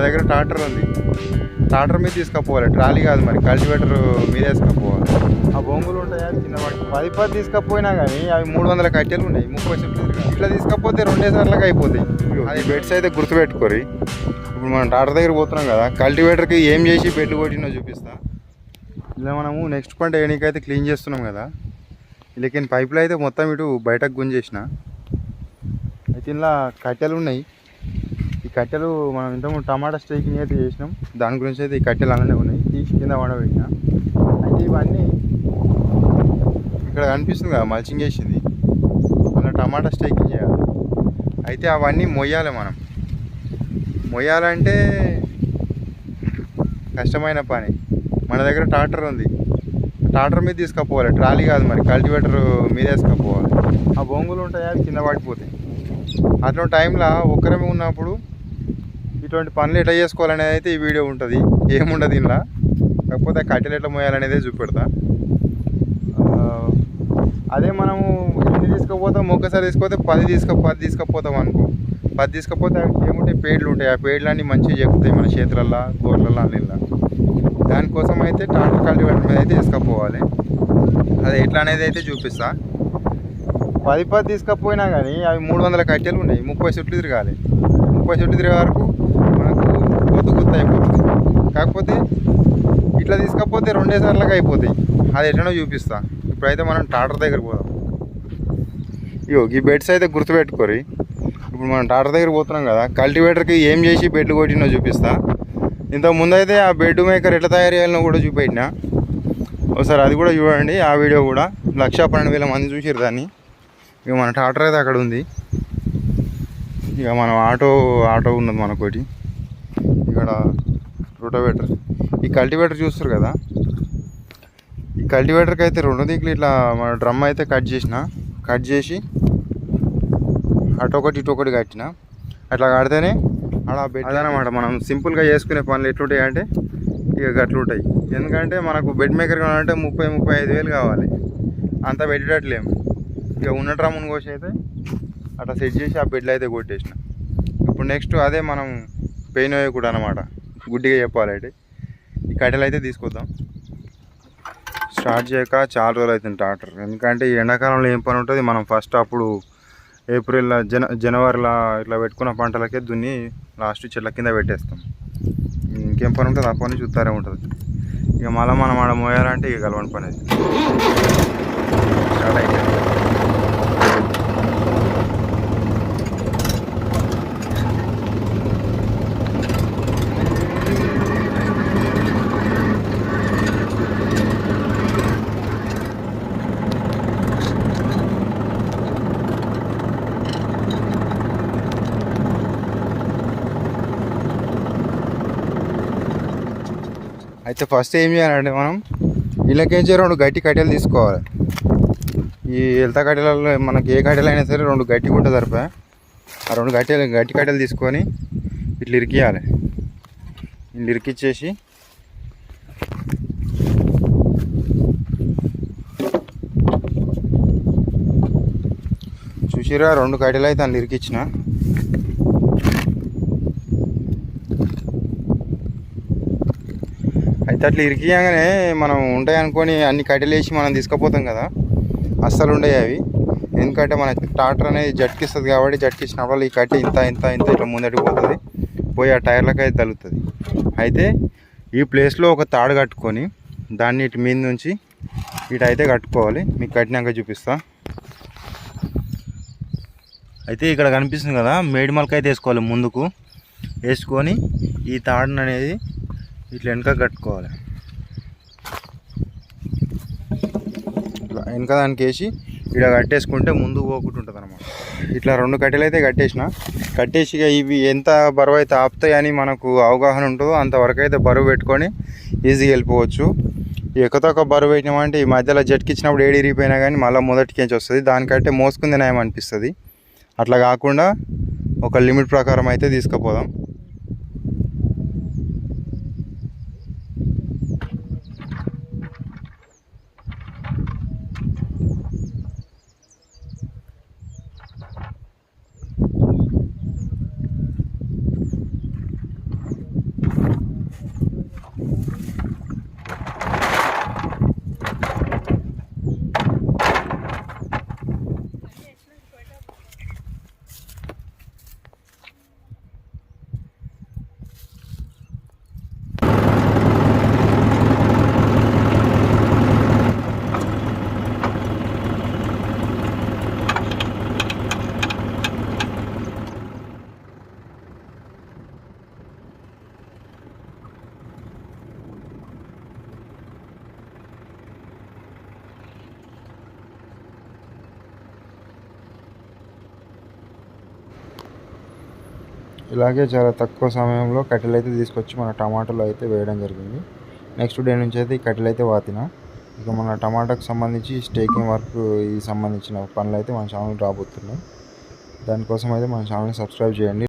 దగ్గర ట్రాక్టర్ ఉంది. ట్రాక్టర్ మీద తీసుకుపోవాలి. ట్రాలీ కాదు మరి కల్టివేటర్ మీద వేసుకపోవాలి. ఆ బొంగులు ఉంటాయా? చిన్నవాటి పది పది తీసుకపోయినా కానీ అవి మూడు వందల కట్టెలు ఉన్నాయి. ముప్పై చెట్లు ఇట్లా తీసుకపోతే రెండే సార్లుగా అయిపోతాయి. అది బెడ్స్ అయితే గుర్తుపెట్టుకోరి. ఇప్పుడు మనం ట్రాక్టర్ దగ్గర పోతున్నాం కదా కల్టివేటర్కి ఏం చేసి బెడ్లు కొట్టినో చూపిస్తా. ఇలా మనము నెక్స్ట్ పంట వేయడానికైతే క్లీన్ చేస్తున్నాం కదా. లేకిన్ పైపులు అయితే మొత్తం ఇటు బయటకు గుంజేసిన. అయితే ఇలా కట్టెలు ఉన్నాయి. కట్టెలు మనం ఇంతకుముందు టమాటా స్టేకింగ్ అయితే చేసినాం. దాని గురించి అయితే ఈ కట్టెలు అలానే ఉన్నాయి. తీసి కింద పడబెట్టిన అయితే ఇవన్నీ ఇక్కడ కనిపిస్తుంది కదా మల్చింగ్ చేసింది. మన టమాటా స్టేకింగ్ చేయాలి. అయితే అవన్నీ మొయ్యాలి మనం. మొయ్యాలంటే కష్టమైన పని. మన దగ్గర ట్రాక్టర్ ఉంది. ట్రాక్టర్ మీద తీసుకుపోవాలి. ట్రాలీ కాదు మరి కల్టివేటర్ మీద వేసుకపోవాలి. ఆ బొంగులు ఉంటాయి అవి కింద పడిపోతాయి. అటువంటి టైంలో ఒక్కరమే ఉన్నప్పుడు ఇటువంటి పనులు ఎట్లా చేసుకోవాలనేది అయితే ఈ వీడియో ఉంటుంది. ఏముండదు ఇంట్లో కాకపోతే కట్టెలు ఎట్లా మోయాలనేదే చూపెడతా. అదే మనము ఎన్ని తీసుకుపోతాం? ఒక్కసారి తీసుకుపోతే పది తీసుకు పది తీసుకుపోతాం అనుకో. పది తీసుకపోతే ఏముంటాయి? పేడ్లు ఉంటాయి. ఆ పేడ్లన్నీ మంచిగా చెప్తాయి మన చేతులల్లో తోటలలో అన్నిళ్ళ దానికోసం అయితే ట్రాక్టర్ కల్టివేటర్ మీద అయితే తీసుకుపోవాలి. అది ఎట్లా అనేది అయితే చూపిస్తా. పది పది తీసుకపోయినా కానీ అవి మూడు వందల కట్టెలు ఉన్నాయి. ముప్పై చుట్లు తిరగాలి. ముప్పై చెట్టు తిరిగే వరకు మనకు కొత్త కొత్త అయిపోతుంది. కాకపోతే ఇట్లా తీసుకపోతే రెండే అయిపోతాయి. అది ఎట్లనో చూపిస్తా. ఇప్పుడైతే మనం టాటర్ దగ్గర పోదాం. ఇగో ఈ బెడ్స్ అయితే గుర్తుపెట్టుకోరి. ఇప్పుడు మనం టాటర్ దగ్గర పోతున్నాం కదా కల్టివేటర్కి ఏం చేసి బెడ్లు కొట్టినో చూపిస్తా. ఇంతకు ముందు అయితే ఆ బెడ్ మేకర్ ఎట్లా తయారు చేయాలనో కూడా చూపెట్టిన. ఒకసారి అది కూడా చూడండి ఆ వీడియో కూడా. లక్ష పన్నెండు వేల మంది చూసిరు దాన్ని. ఇక మన టాటర్ అయితే అక్కడ ఉంది. ఇక మనం ఆటో ఆటో ఉన్నది మనకోటి ఇక్కడ రోటోవేటర్. ఈ కల్టివేటర్ చూస్తారు కదా? ఈ కల్టివేటర్కి అయితే రెండు దిక్కులు ఇట్లా మన డ్రమ్ అయితే కట్ చేసిన. కట్ చేసి అటు ఒకటి ఇటు ఒకటి కట్టిన. అట్లా కడితేనే అలా బెడ్ అనమాట మనం సింపుల్గా చేసుకునే పనులు ఎట్లుంటాయి అంటే ఇక గట్లు ఉంటాయి ఎందుకంటే మనకు బెడ్ మేకర్ కావాలంటే ముప్పై ముప్పై ఐదు వేలు కావాలి. అంత పెట్టేటట్లేము ఇక ఉన్న డ్రమ్మును కోసి అయితే అట్లా సెట్ చేసి ఆ బెడ్లు అయితే కొట్టేసిన. ఇప్పుడు నెక్స్ట్ అదే మనం పెయిన్ కూడా అనమాట గుడ్డిగా చెప్పాలంటే ఈ కట్టెలు అయితే తీసుకొద్దాం. స్టార్ట్ చేయక చాలా రోజులు అవుతుంది ట్రాక్టర్. ఎందుకంటే ఈ ఎండాకాలంలో ఏం పని ఉంటుంది? మనం ఫస్ట్ అప్పుడు ఏప్రిల్లో జన జనవరిలో ఇట్లా పెట్టుకున్న పంటలకే దున్ని లాస్ట్ చెట్ల కింద పెట్టేస్తాం. ఇంకేం పని ఉంటుంది? ఆ పని చూస్తారే ఉంటుంది. ఇక మళ్ళీ మనం ఆడ మోయాలంటే ఇక కలవని పని అది స్టార్ట్ అయితే అయితే ఫస్ట్ ఏం చేయాలంటే మనం వీళ్ళకేంచి రెండు గట్టి కట్టెలు తీసుకోవాలి. ఈ ఎల్త కట్టెలలో మనకి ఏ కట్టెలు అయినా సరే రెండు గట్టి గుంట సరిపోయి. ఆ రెండు గట్టెలు గట్టి కట్టెలు తీసుకొని ఇట్లా ఇరికియాలి. ఇట్లా ఇరికిచ్చేసి చూసిరా రెండు కట్టెలు అయితే అందులో ఇరికిచ్చిన. అయితే అట్లా ఇరికియంగానే మనం ఉంటాయి అనుకొని అన్ని కట్టెలు వేసి మనం తీసుకుపోతాం కదా. అస్సలు ఉండేవి అవి. ఎందుకంటే మన ట్రాక్టర్ అనేది జట్కిస్తుంది కాబట్టి జట్కిచ్చినప్పుడు ఈ కట్టె ఇంత ఇంత ఇంత ఇట్లా ముందటికి పోతుంది. పోయి ఆ టైర్లకు అయితే తగులుతుంది. అయితే ఈ ప్లేస్లో ఒక తాడు కట్టుకొని దాన్ని ఇటు మీద నుంచి ఇటు అయితే కట్టుకోవాలి. మీకు కట్టినాక చూపిస్తా. అయితే ఇక్కడ కనిపిస్తుంది కదా మేడిమలకైతే అయితే వేసుకోవాలి ముందుకు. వేసుకొని ఈ తాడును అనేది ఇట్లా వెనక కట్టుకోవాలి. ఇట్లా వెనక దానికి వేసి ఇక్కడ కట్టేసుకుంటే ముందు పోకుంటుంటుంది ఉంటుంది అనమాట ఇట్లా రెండు కట్టెలు అయితే కట్టేసిన. కట్టేసి ఇక ఇవి ఎంత బరువు అయితే ఆపుతాయని మనకు అవగాహన ఉంటుందో అంతవరకు అయితే బరువు పెట్టుకొని ఈజీగా వెళ్ళిపోవచ్చు. ఎక్కతొక్క బరువు పెట్టినామంటే ఈ మధ్యలో జట్కిచ్చినప్పుడు ఏడి ఇరిగిపోయినా కానీ మళ్ళీ మొదటికేంచి వస్తుంది. దానికంటే మోసుకుంది నయం అనిపిస్తుంది. అట్లా కాకుండా ఒక లిమిట్ ప్రకారం అయితే తీసుకుపోదాం. ఇలాగే చాలా తక్కువ సమయంలో కట్టెలు అయితే తీసుకొచ్చి మన టమాటాలు అయితే వేయడం జరిగింది. నెక్స్ట్ డే నుంచి అయితే ఈ కట్టెలు అయితే వాతిన. ఇక మన టమాటాకు సంబంధించి స్టేకింగ్ వర్క్ ఈ సంబంధించిన పనులు అయితే మన ఛానల్ రాబోతున్నాయి. దానికోసం అయితే మన ఛానల్ని సబ్స్క్రైబ్ చేయండి.